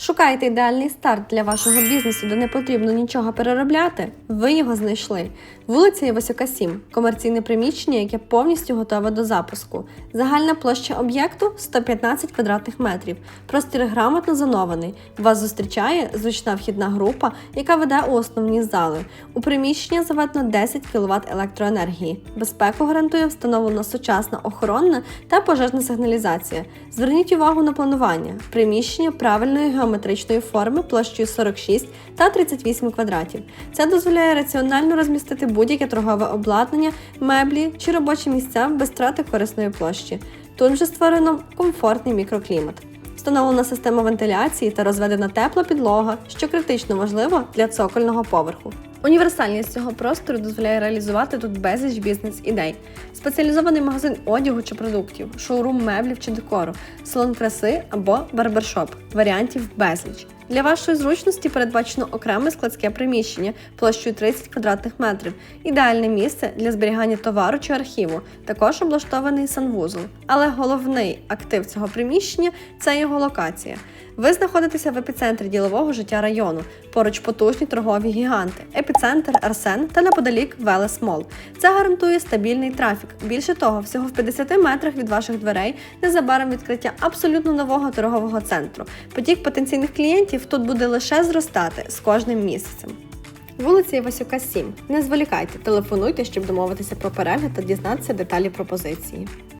Шукаєте ідеальний старт для вашого бізнесу, де не потрібно нічого переробляти? Ви його знайшли. Вулиця Івасюка 7, комерційне приміщення, яке повністю готове до запуску. Загальна площа об'єкту 115 квадратних метрів. Простір грамотно зонований. Вас зустрічає зручна вхідна група, яка веде у основні зали. У приміщення заведено 10 кВт електроенергії. Безпеку гарантує встановлена сучасна охоронна та пожежна сигналізація. Зверніть увагу на планування. Приміщення правильної геометричної форми площею 46 та 38 квадратів. Це дозволяє раціонально розмістити будь-яке торгове обладнання, меблі чи робочі місця без втрати корисної площі. Тут вже створено комфортний мікроклімат. Встановлена система вентиляції та розведена тепла підлога, що критично важливо для цокольного поверху. Універсальність цього простору дозволяє реалізувати тут безліч бізнес-ідей. Спеціалізований магазин одягу чи продуктів, шоурум меблів чи декору, салон краси або барбершоп. Варіантів безліч. Для вашої зручності передбачено окреме складське приміщення площею 30 квадратних метрів, ідеальне місце для зберігання товару чи архіву, також облаштований санвузол. Але головний актив цього приміщення це його локація. Ви знаходитеся в епіцентрі ділового життя району, поруч потужні торгові гіганти, епіцентр Арсен та неподалік Велес Мол. Це гарантує стабільний трафік. Більше того, всього в 50 метрах від ваших дверей незабаром відкриття абсолютно нового торгового центру. Потік потенційних клієнтів тут буде лише зростати з кожним місяцем. Вулиця Івасюка 7. Не зволікайте, телефонуйте, щоб домовитися про перегляд та дізнатися деталі пропозиції.